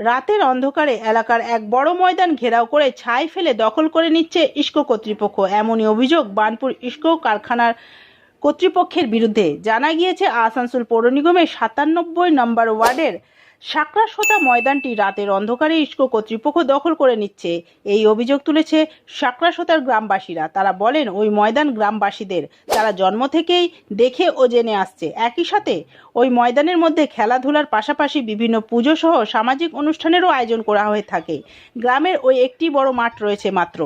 রাতের অন্ধকারে এলাকার এক বড় ময়দান ঘেরাও করে ছাই ফেলে দখল করে নিচ্ছে ইস্কো কর্তৃপক্ষ। এমনই অভিযোগ বানপুর ইস্কো কারখানার কর্তৃপক্ষের বিরুদ্ধে। জানা গিয়েছে, আসানসোল পৌর নিগমের সাতানব্বই নম্বর ওয়ার্ডের সাকরাসোতা ময়দানটি রাতের অন্ধকারে ইস্কো কর্তৃপক্ষ দখল করে নিচ্ছে। এই অভিযোগ তুলেছে সাকরাসোতার গ্রামবাসীরা। তারা বলেন, ওই ময়দান গ্রামবাসীদের। তারা জন্ম থেকেই দেখে ও জেনে আসছে। একই সাথে, ওই ময়দানের মধ্যে খেলাধুলার পাশাপাশি বিভিন্ন পুজো সহ সামাজিক অনুষ্ঠানেরও আয়োজন করা হয়ে থাকে। গ্রামের ওই একটি বড় মাঠ রয়েছে মাত্র।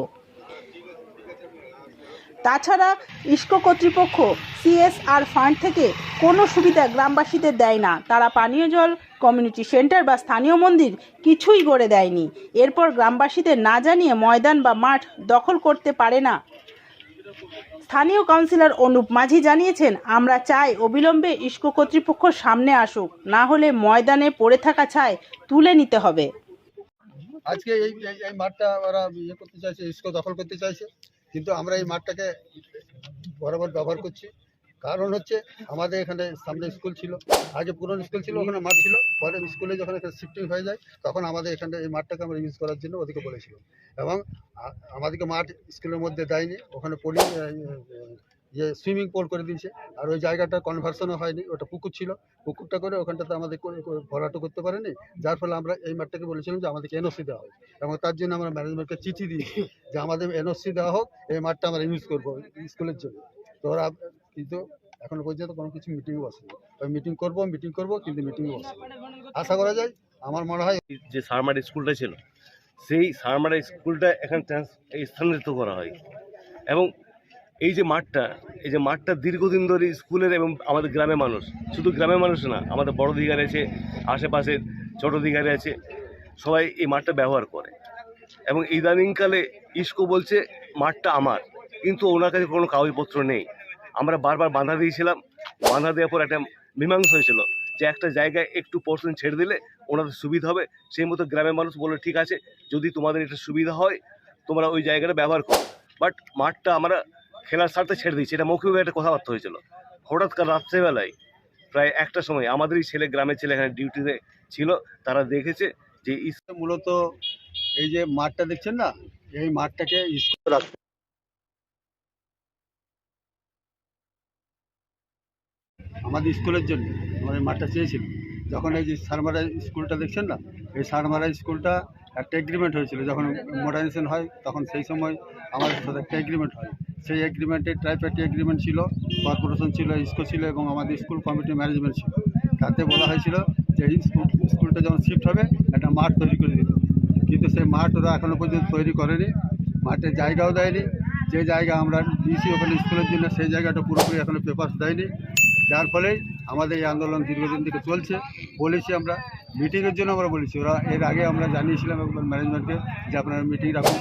তাছাড়া ইস্কো কর্তৃপক্ষ সিএসআর ফান্ড থেকে কোনো সুবিধা গ্রামবাসীদের দেয় না। তারা পানীয় জল, কমিউনিটি সেন্টার বা স্থানীয় মন্দির কিছুই গড়ে দেয়নি। এরপর গ্রামবাসীদের না জানিয়ে ময়দান বা মাঠ দখল করতে পারে না। স্থানীয় কাউন্সিলর অনুপ মাঝি জানিয়েছেন, আমরা চাই অবিলম্বে ইস্কো কর্তৃপক্ষ সামনে আসুক, না হলে ময়দানে পড়ে থাকা ছায় তুলে নিতে হবে। আজকে এই মাঠটা ওরা ইয়ে করতে চাইছে, ইস্কো দখল করতে চাইছে। কিন্তু আমরা এই মাঠটাকে বরাবর ব্যবহার করছি। কারণ হচ্ছে আমাদের এখানে সামনে স্কুল ছিল, আগে পুরনো স্কুল ছিল, ওখানে মাঠ ছিল। পরে স্কুলে যখন এখানে শিফটিং হয়ে যায়, তখন আমাদের এখানে এই মাঠটাকে আমরা ইউজ করার জন্য ওদেরকে বলেছিল এবং আমাদেরকে মাঠ স্কুলের মধ্যে দেয়নি, ওখানে পলি ইয়ে সুইমিং পুল করে দিয়েছে। আর ওই জায়গাটা কনভার্সনও হয়নি, ওটা পুকুর ছিল। পুকুরটা করে ওখানটাতে আমাদের ভরাটো করতে পারেনি। যার ফলে আমরা এই মাঠটাকে বলেছিলাম যে আমাদেরকে এনওসি দেওয়া হয় এবং তার জন্য আমরা ম্যানেজমেন্টকে চিঠি দিয়েছি যে আমাদের এনওসি দেওয়া হোক, এই মাঠটা আমরা ইউজ করব স্কুলের জন্য। তো ওরা কিন্তু এখনও পর্যন্ত কোনো কিছু মিটিং বসেনি। ওই মিটিং করব মিটিং করব, কিন্তু মিটিং বসে আশা করা যায়, আমার মনে হয় যে সারমার স্কুলটা ছিল, সেই সারমার স্কুলটা এখানে স্থানান্তরিত করা হয় এবং এই যে মাঠটা, এই যে মাঠটা দীর্ঘদিন ধরে স্কুলের এবং আমাদের গ্রামের মানুষ। শুধু গ্রামের মানুষ না, আমাদের বড় দিঘার আছে, আশেপাশের ছোট দিঘারে আছে, সবাই এই মাঠটা ব্যবহার করে। এবং ইদানিংকালে ইস্কো বলছে, মাঠটা আমার। কিন্তু ওনার কাছে কোনো কাগজপত্র নেই। আমরা বারবার বাধা দিয়েছিলাম, বাধা দেওয়ার পর একটা মীমাংসা হয়েছিল যে একটা জায়গায় একটু পোর্শন ছেড়ে দিলে ওনাদের সুবিধা হবে। সেই মতো গ্রামের মানুষ বলল, ঠিক আছে, যদি তোমাদের এটা সুবিধা হয়, তোমরা ওই জায়গাটা ব্যবহার করো। বাট মাঠটা আমরা খেলার স্বার্থে ছেড়ে দিয়েছি। এটা মৌখিকভাবে একটা কথাবার্তা হয়েছিল। হঠাৎ কাল রাত্রেবেলায় প্রায় একটা সময় আমাদেরই ছেলে গ্রামের ছেলে এখানে ডিউটিতে ছিল, তারা দেখেছে যে মূলত এই যে মাঠটা দেখছেন না? এই মাঠটাকে রাখতে আমাদের স্কুলের জন্য, আমাদের মাঠটা চেয়েছিল। যখন এই যে সারমারা স্কুলটা দেখছেন না? এই সারমারা স্কুলটা একটা এগ্রিমেন্ট হয়েছিল। যখন মডার্নাইজেশন হয়, তখন সেই সময় আমাদের সাথে একটা এগ্রিমেন্ট হয়। সেই এগ্রিমেন্টে ট্রাইপ্যাটি এগ্রিমেন্ট ছিল কর্পোরেশন ছিল স্কুল ছিল এবং আমাদের স্কুল কমিটি ম্যানেজমেন্ট ছিল। তাতে বলা হয়েছিল যে এই স্কুল স্কুলটা যখন শিফট হবে, একটা মাঠ তৈরি করে হবে। কিন্তু সেই মাঠ ওরা এখনও পর্যন্ত তৈরি করেনি মাঠের জায়গাও দেয়নি। যে জায়গা আমরা দিয়েছি ওখানে স্কুলের জন্য, সেই জায়গাটা পুরোপুরি এখনও পেপার দেয়নি। যার ফলে আমাদের এই আন্দোলন দীর্ঘদিন থেকে চলছে। বলেছি আমরা মিটিংয়ের জন্য আমরা বলেছি। ওরা এর আগে আমরা জানিয়েছিলাম ম্যানেজমেন্টকে যে আপনারা মিটিং রাখুন।